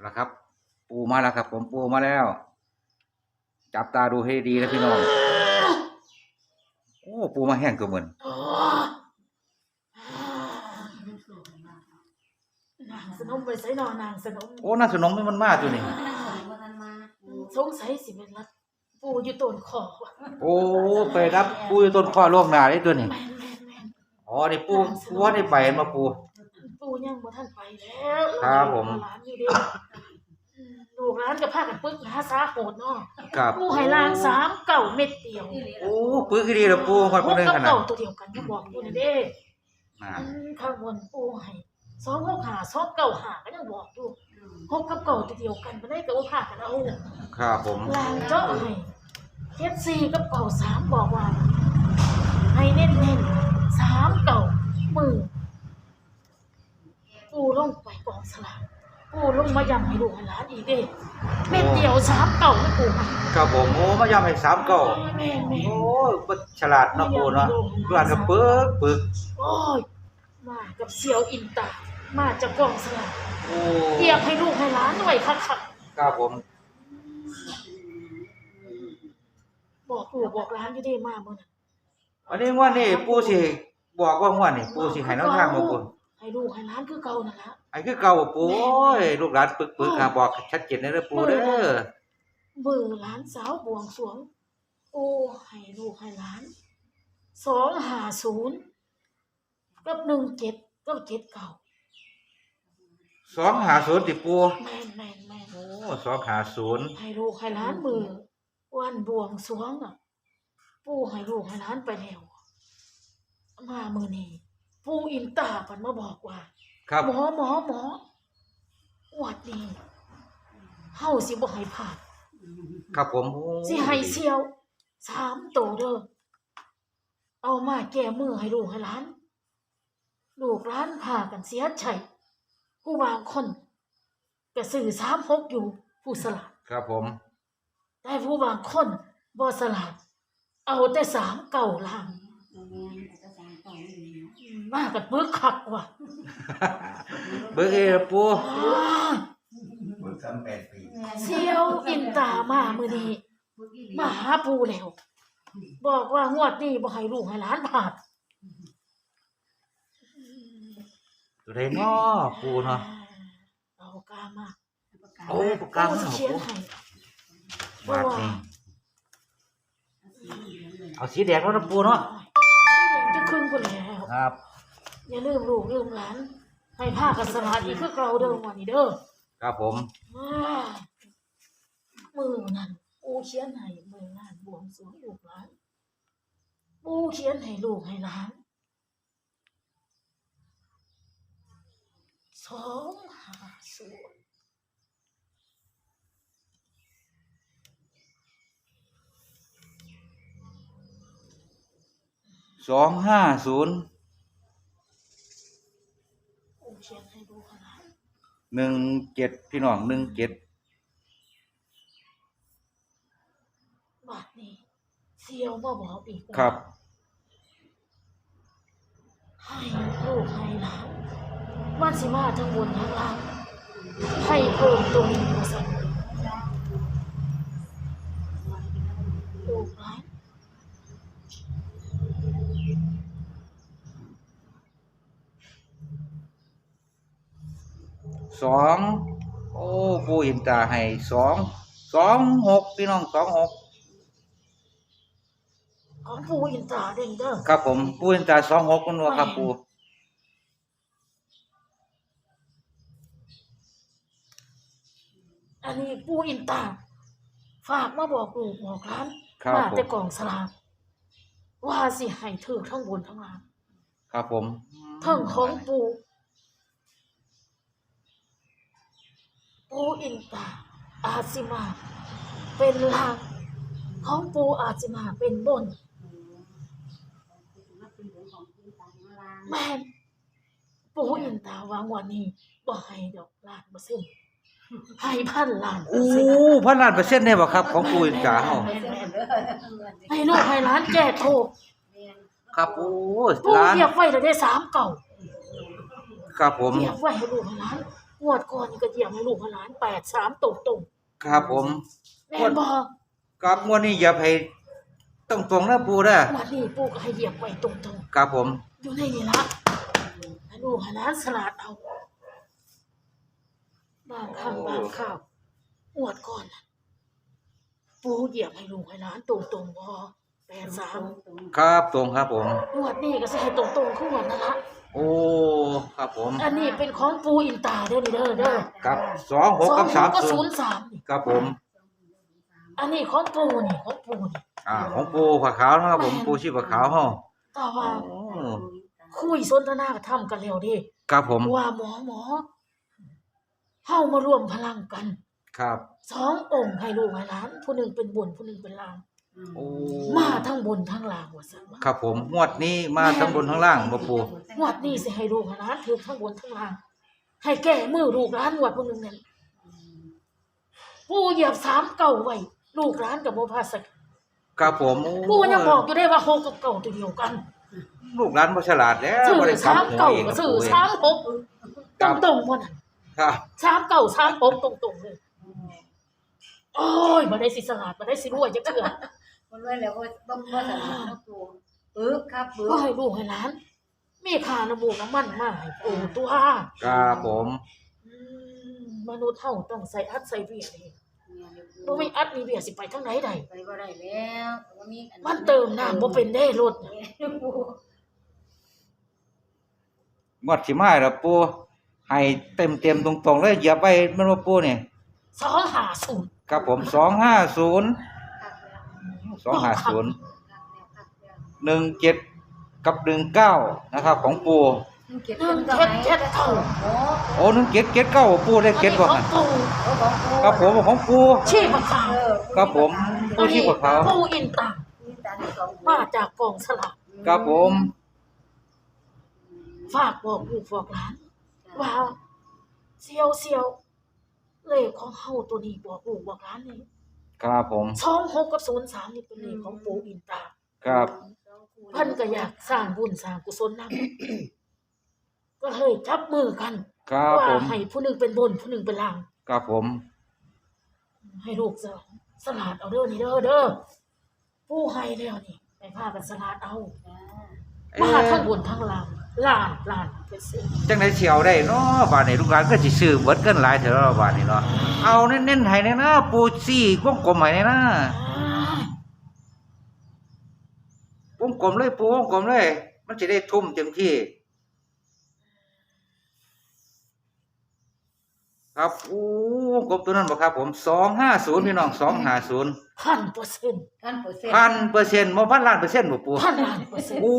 เอาละครับ ปูมาแล้วครับ ผมปูมาแล้ว จับตาดูให้ดีนะพี่น้อง โอ้ปูมาแห้งก็เหมือนโอ้นางสนมไปใส่นอนางสนมโอ้น่าสนมมันมากตัวนี้สงสัยสิเป็นรัดปูอยู่ต้นคอว่ะโอ้ไปรับปูอยู่ต้นข้อล่วงหน้าได้ตัวนี้แม่นแม่นแม่นอ๋อนี่ปูปูว่าได้ไปมาปู ปูยังบ่ทันไปแล้วครับผมหลานอยู่เด้อืมลูกหลานก็พากันปึกหาสาโหดเนาะครับปูให้ลางสามเก่าเม็ดเดียวโอ้ปื้อคือดีแล้วปูคอยพปูบหนึงกับขนาดเก่าตัวเดียวกันก็บอกอยู่นี่เด้น่ะอืมข้างบนปูให้สองหกหาสองเก่าหาก็ยังบอกอยู่พบกับเก่าตัวเดียวกันบ่ได้ก็บ่พากันเอาครับผมลางเจาะให้เจ็ดสี่กับเก่าสามบอกว่า ให้เน้นเน้นๆสามเก่ามือ ปูลงไปกองสลา กปูลงมายำให้ลูกให้หลานอีกเด้เม็ดเดียวสามเก่าไม่ปูมาครับผมโอ้มายำให้สามเก้าแม่แม่โอ้บ่ฉลาดเนาะปูเนาะดูอันก็ปึกปึกโอ้ยมากับเสียวอินตามาจากกองสลากโอ้เรียกให้ลูกให้หลานหน่อยคักคักครับผมๆบอกลูกบอกหลานอยู่เด้มาเมื่อนั้นวันนี้งว่านี่ปูสิบอกว่างว่านี่ปูสิให้น้องทางมาปูให้ ลูกให้หลานคือเก่านั่นละไอ้คือเก่าบ่ปูโอ้ยลูกหลานปึกปึกอะบอกชัดเจนเลยเด้อปูเด้อมือหลานสาวบวงสรวง โอ้ให้ลูกให้หลานสองห้าศูนย์กับหนึ่งเจ็ดกับเจ็ดเก่าสองหาศูนย์ติปูแม่นแม่นแม่นโอ้สองหาศูนย์ให้ลูกให้หลานมือวันบวงสรวงอะ ปู่ให้ลูกให้หลานไปแล้วมามือนี้ ปู่อินตาปันมาบอกว่าครับหมอหมอหมอวัดนี้เฮาสิบ่ให้ผ่านครับผมโอ้สิให้เซียวสามโตเด้อเอามาแก้มือให้ลูกให้หลาน ลูกหลานพากันเสียใจผู้บางคนก็สื่อสามหกอยู่ผู้สลัดครับผมแต่ผู้บางคนบ่สลัดเอาแต่สามเก่าล่างมากันเบิกคักว่ะเบอร์เอปูอ้าเบิกสามแปดปีเซียวอินตามามื้อนี้มาหาปู่แล้ว บอกว่างวดนี้บ่ให้ลูกให้หลานผ่านตัวใดน้อปูเนาะเอากามาโอ้ปากกาปูมันสิเหรอเขียนปูให้บาทนี่เอาสีแดงแล้วนะปูเนาะจะครึ่งพุ่นแล้วครับ อย่าลืมลูกลืมหลานให้ผ้ากันสลัดอีกคือเก่าเดิมวันนี้เด้อครับผมอ่ามือนั่นปูเขียนให้มืองานบวงสรวงลูกหลานปูเขียนให้ลูกให้หลานสองห้าศูนย์สองห้าศูนย์ ปูเขียนให้ลูกให้หลาน หนึ่งเจ็ดพี่น้องหนึ่งเจ็ดบาทนี้เซียวมาบอกอีกว่าครับให้ลูกให้หลานมันสิมาทั้งบนทั้งล่างให้เพิ่มตรงนี้มาสั่นลูกหลาน สองโอ้ปูอินตาให้สองสองหกพี่น้องสองหกของปูอินตราเด้งเด้อครับผมปูอินตาสองหกคุณว่าครับปูอันนี้ปูอินตาฝากมาบอกลูกบอกหลานครับมาผมแต่กล่องสลากว่าสิให้ถือทั้งบนทั้งล่างครับผมทั้งของปู ปูอินตาอาจสิมา เป็นล่างของปูอาจสิมาเป็นบนแม่นปูอินตาวางวันนี้บ่ให้ดอกล้านเปอร์เซ็นต์ให้พันล้านเปอโอ้ร์เซ็นต์พันล้านเปอร์เซ็นต์ได้บ่ครับ ของปูอินตาเฮาแม่นแม่นให้ลูกให้หล้านแก้โทษครับโอ้ปูล้านเทียบไว้แต่ได้สามเก่าครับผมเทียบไว้ให้ลูกให้หล้าน งวดก่อนนี่ก็เหยียบให้ลูกให้หลานแปดสามตรงตรงครับผมๆแม่นบ่กับงวดนี้อย่าไปต้องตรงๆนะปูเด้องวดนี้ปู่ก็ให้เหยียบไว้ตรงตรงครับผมๆอยู่ในนี่ละให้ลูกให้หลานสลัดเอาบางครั้งบางคราวงวดก่อนน่ะปู่เหยียบให้ลูกให้หลานตรงตรงๆบ่แปดสามครับตรงครับผมงวดนี้ก็สิให้ตรงตรงๆคืองวดนั่นละ โอ้ครับผมอันนี้เป็นของปูอินตาเด้อนี่เด้อเด้อกับสองหกกับสสาอมงก็ศูศูนนย์ย์สามนี่ครับผม อันนี้ของปูนี่ของปูนี่อ่าของปูผาขาวนะครับผมปูชีพผาขาวเฮาแต่ว่าโอ้คุยสนทนาก็ทำกันแล้วเดิครับผมว่าหมอหมอเฮามารวมพลังกัน ครับสององค์ให้ลูกให้หลานผู้หนึ่งเป็นบนผู้หนึ่งเป็นล่าง โอ้มาทั้งบนทั้งล่างว่าซั่นว่าครับผมงวดนี้มาทั้งบนทั้งล่างบ่ปูงวดนี้สิให้ลูกให้หลานถือทั้งบนทั้งล่าง ให้แก้มือลูกหลานงวดผู้หนึงนั่นปูเหยียบสามเก่าไว้ลูกหลานกับบ่พลาดสักครับผมโอ้ปูยังบอกอยู่ได้ว่าหกกับเก่าตัวเดียวกันลูกหลานบ่ฉลาดแล้วซื้อบ่ได้สามทำหัวเก่าเองก็กับซื้อปูเองสามหกตรงตรงๆวันนั้นครับสามเก่าสามหกตรงตรงๆเลยโอ้ยมาได้สิสลัดมาได้สิรวยจะเถื่อ คนรวยแล้วก็ต้องก็สามนะปูปึ๊บครับปึ๊บก็ให้ลูกให้หลานมีค่าน้ำมูกน้ำมันมาให้ปูตัวครับผมอืมมนุษย์เท่าต้องใส่อัดใส่เบียร์เลยบ่มีอัดมีเบียร์สิไปทางไหนใดไปก็ได้แล้วก็มีมันเติมน้ำบ่เป็นได้รถน่ะปูงวดสิมาแล้วปูให้เต็มๆตรงๆเลยเหยียบไว้มันว่าปูนี่สองหาศูนย์ ครับผม250 250 17กับ19นะครับ ของปูเก็บหนึ่งก็เจ็ดไหนเจ็ดเท่าโอ้โอ้นึงเก็ดเก็ดเก้าปูได้เก็ดบ่อันหั่นนี้ของปูครับผมของปูชีพขาวเออครับผมปูชีพขาวปูอินตามีตาที่สองมาจากกองสลากครับผมฝากบอกลูกบอกหลานว่าเซียวเซียวเลขของเฮาตัวนี้บอกลูกบอกหลานนี่ ครับผม สองหกกับศูนย์สามนี่เป็นเลขของปูอินตาครับ เพิ่นก็อยากสร้างบุญสร้างกุศลนำก็เลยจับมือกันครับว่าผม ให้ผู้หนึ่งเป็นบนผู้หนึ่งเป็นล่าง ครับผม ให้ลูกสลสลาดเอาเด้อนี่เด้อเด้อผู้ให้แล้วนี่ไปพากันสลาดเอาเอ๊มาทั้งะบนทั้งล่าง ล้านล้านเปอร์เซ็นต์จังได๋เสียวได้เนาะบาดนี้ลูกหลานก็สิซื้อเบิดเกินหลายเถอะเนาะบาดนี้เนาะเอาเน้นๆให้แน่นะปูซี่วงกลมให้แน่นะอ่าวงกลมเลยปูวงกลมเลย มันจะได้ทุ่มเต็มที่ ครับโอ้วงกลมตัวนั้นบ่ครับ ผม250พี่น้อง250พันเปอร์เซ็นต์พันเปอร์เซ็นต์พันเปอร์เซ็นต์บ่พันล้านเปอร์เซ็นต์บ่ปูพันล้านเปอร์เซ็นต์โอ้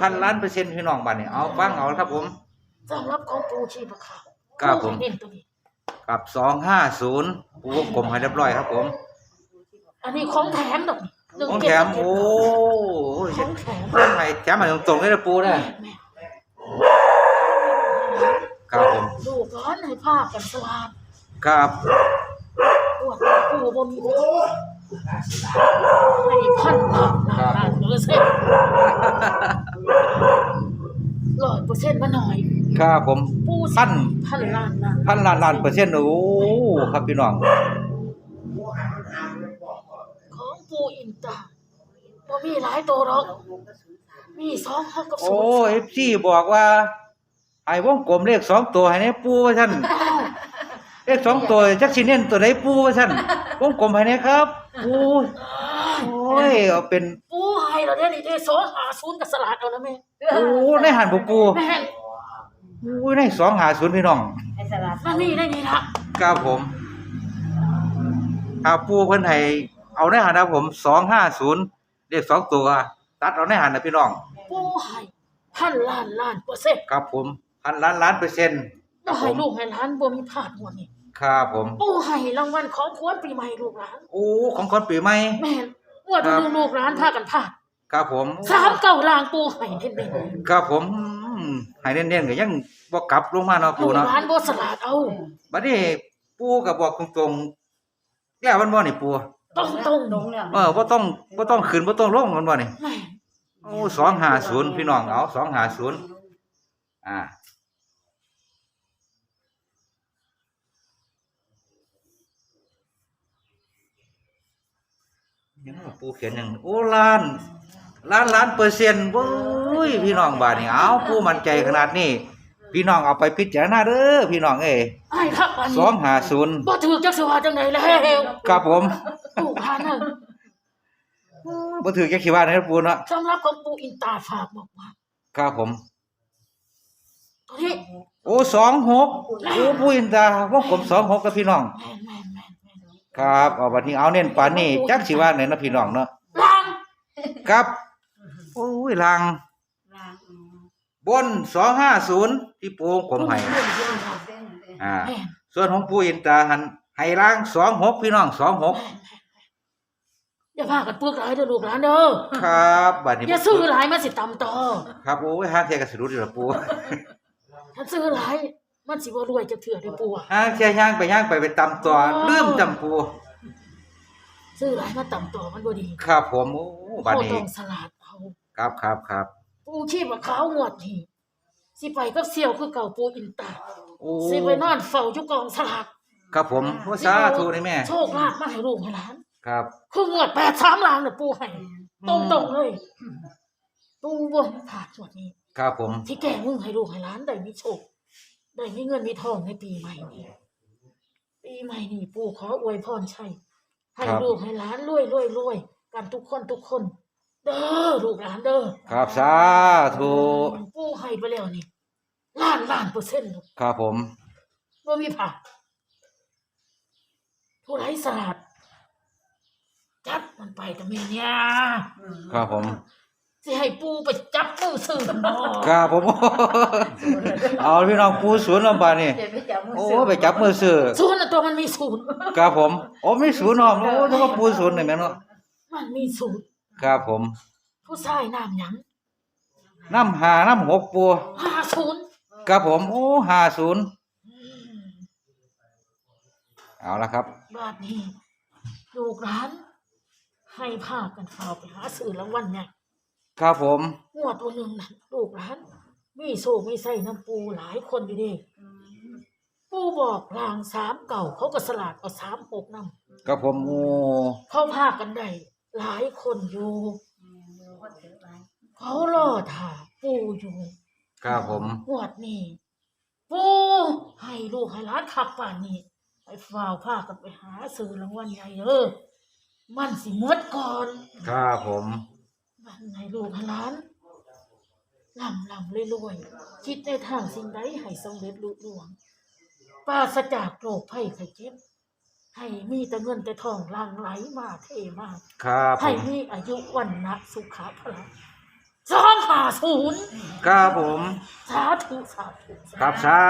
พันล้านเปอร์เซ็นต์พี่น้องบัดนี้เอาฟังเอาครับผมสำหรับของปูชีพขาวครับผมผู้ให้เน้นตัวนี้กับ250ปูวงกลมให้เรียบร้อยครับผม อันนี้ของแถมดอกหนึ่งของเจ็แถดมเจ็ดโอ้ของแถมเพิ่นให้แถมมาตรงๆเลยนะปูนะแม่ ครับผม ลูกร้อนให้ภาพกันสลาดครับปวดปูบนหัวให้พันล้านล้านล้านเปอร์เซ็นต์ร้อยเปอร์เซ็นต์มาหน่อย ครับผม ปูพัน พันล้านล้านพันล้านล้านเปอร์เซ็นต์โอ้ครับพี่น้อง ของปูอินตาบ่มีหลายตัวหรอกมีสองหกกับศูโอ้นย์เอฟซีบอกว่า ไอ้วงกลมเลขสองตัวให้ในปูว่าท่านอ้าวเลขสองตัวจักสิเน้นตัวไหนปูว่าท่านวงกลมให้ในครับโอ้ยโอ้ยเอาเป็นปูให้เราเนี่ยนี่ได้สองหาศูนย์กับสลัดเอานะแม่โอ้ในหันบ่ปูแม่งโอ้ยในสองหาศูนย์พี่น้องไอ้สลัดมันมีได้นี่ละครับผมถ้าปูเพิ่นให้เอาในหันนะผม250เลขสองตัวตัดเอาในหันนะพี่น้องปูให้พันล้านล้านเปอร์เซ็นต์ครับผม พันล้านล้านเปอร์เซ็นต์คบ่รับผให้มลูกให้หลานบ่มีพลาดหัวนี่ครับผมปูให้รางวัลของขวัญปีใหม่ลูกหลานโอ้ของคนปีใหม่ แม่นงวดครับนึงลูกหลานพากันพลาดครับผมสามเก้าลางปูให้เน้นครับผมอืมให้เน้นๆก็ยังบ่กลับลงมาเนาะๆลูปู่กเนาะหลานบ่สลาดเอา บัดนี้ปู่ก็บอกตรงๆแล้วมันบ่นี่ปู่ต้องตรงตรงแล้วเออบ่ต้องบ่ต้องขึ้นบ่ต้องลงมันบ่นี่แม่นโอ้250พี่น้องเอา250อ่า ยังว่าปูเขียนหยังโอ้ล้านล้านล้านเปอร์เซ็นต์โอ้ยพี่น้องบาดนี้เอาปูมั่นใจขนาดนี้ พี่น้องเอาไปพิจารณาเด้อพี่น้องเอ้ยไอ้ครับอันสองห้าศูนย์บ่ถือจักสิว่าจังไดแล้วครับผมลูกหลานน่ะบ่ถือแค่คิดว่านะครับปูเนาะสำหรับของปู่อินตาฝากบอกว่าครับผม ตอนนี้โอ้สองหกโอ้ปูอินตาวงกลมสองหกกับพี่น้อง แม่นแม่นแม่นแม่น ครับเอาบัดนี้เอาเน้นปานนี้จักสิว่าไหนเนาะพี่น้องเนาะลางครับ โอ้ยลังรางอืมบนสองห้าศูนย์ที่ปูผมให้เรื่องเดียวครับเส้นเลยอ่า แม่นส่วนของปูอินตาหันให้ล่างสองหกพี่น้องสองหกแม่นแม่นแม่นอย่าพากันปึกหลายเด้อลูกหลานเด้อครับบัดนี้อย่าซื้อหลายมันสิตำต่อครับโอ้ยห้าเทียกับสะดุดอยู่ละปู ถ้าซื้อหลาย มันสิบ่รวยจะเถื่อได้อปู่อะ ห้าเทียย่างไปย่างไปไปตำตัวเริ่มจำปูซื้อหลายมาตำต่อมันบ่ดีครับผมโอ้บัดเขานี้ต้องสลัดเอาครับครับครับปู่ชีพว่าขาวงวดนี่สิไปกับเสี่ยวคือเก่าปู่อินตาโอ้สิไปนอนเฝ้าอยู่กองสลากครับผมโอ้สาธุนี่แม่ โชคลาภมาให้ลูกให้หลาน ครับ คืองวด83ล้านน่ะปู่ให้ตรงๆเลยปู่บ่ให้ขาดส่วนนี้ ครับผม ที่แก่มึงให้ลูกให้หลานได้มีโชค ได้มีเงินมีทองในปีใหม่นี้ปีใหม่นี้ปู่ขออวยพรชัยให้ลูกให้หลานรวยรวยรวยกันทุกคนทุกคน เด้อลูกหลานเด้อครับสาธุปู่ให้ไปแล้วนี่ล้านล้านเปอร์เซ็นต์ลูกครับผม บ่มีผ่าดผู้ไร้สลัดจับมันไปแต่แม่เนี่ยอืมครับผม สิให้ปู่ไปจับมือซื้อมันบ่ครับผม เอาพี่น้องปูศูนย์ลำบากนี่เดี๋ยวไปจับมือโอ้ซื้อไปจับมือซื้อศูนย์น่ะตัวมันมีศูนย์ครับผม โอ้ไม่ศูนย์เนาะโอ้ถ้าว่าปูศูนย์นี่แม่นเนาะมันมีศูนย์ครับผม ผู้ชายน้ำหยังน้ำหาน้ำหกปูห้าศูนย์ครับผม โอ้ห้าศูนย์เอาละครับ บาดนี้ลูกร้าน ให้พากันเข้าไปหาซื้อรางวัลเนี่ย ครับผม งวดตัวหนึ่งน่ะลูกร้านมีโซไม่ใส่น้ำปูหลายคนอยู่ดิอืมปูบอกรางสามเก่าเขาก็สลาดเอาสามหกนำครับผมโอ้เขาพากันได้หลายคนอยู่อืมดูคนถือไว้เขารอถ่าปูอยู่ครับผม งวดนี้ปูให้ลูกให้ร้านขับป่านนี้ไปฝ่าวพากันไปหาซื้อรางวัลใหญ่เออมันสิหมดก่อน ครับผม มันให้ลูกให้ร้านลำลำเลยรวยๆคิดในทางสิ่งใดให้สำเร็จลุล่วงปราศจากโรคภัยไข้เจ็บ ให้มีแต่เงินแต่ทองหลังไหลมาเทมาครับผให้มมีอายุวันนะสุขภาพสองหาศูนย์ครับผมสาธุสาธุครับสา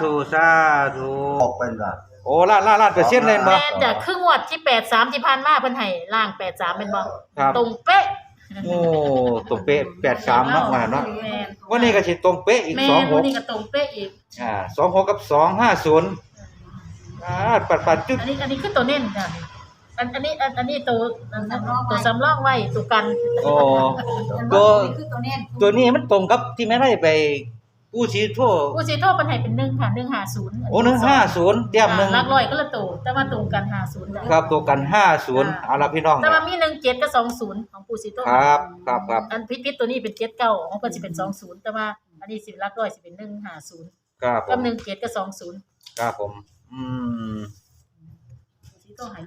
ธุสาธุออกเป็นแบบโอ้ล้านล้านล้านเปอร์เซ็นต์เลยบ่แม่นจากครึ่งวัดที่แปดสามที่พันมาเพิ่นให้ล่างแปดสามเป็นบ่ครับ ตรงเป๊ะ โอ้ตรงเป๊ะแปดสามเนาะมาเนาะแม่นวันนี้ก็สิตรงเป๊ะอีกแม่สองนหวันกนี้ก็ตรงเป๊ะอีก อ่าสองหกกับสองห้าศูนย์อ่าปัดปัดจุดอันนี้อันนี้คือตัวเน้นจ้ะอันอันนี้อันอันนี้ตัวตัวสำรองไว้ตัวกัน โอ้ ตัตัววคือตัวเน้นตัวนี้มันตรงกับที่แม่ได้ไป กู้ชีโทษผู้สิโทษเพิ่นให้เป็น1ค่ะ150โอ้หนึ่งห้าศูนย์เตรียมหนึ่งหลักร้อยก็ละตัวแต่ว่าตรงกัน50จ้ะ ครับตัวกันห้าศูนย์เอาละพี่น้อง แต่ว่ามี17กับ20ของผู้สิโทษครับครับครับ อันพิษพิษตัวนี้เป็น79ของเพิ่นสิเป็น20แต่ว่าอันนี้สิหลักร้อยสิเป็น150ครับผกับม17กับ20ครับผม อืมสิโทษให้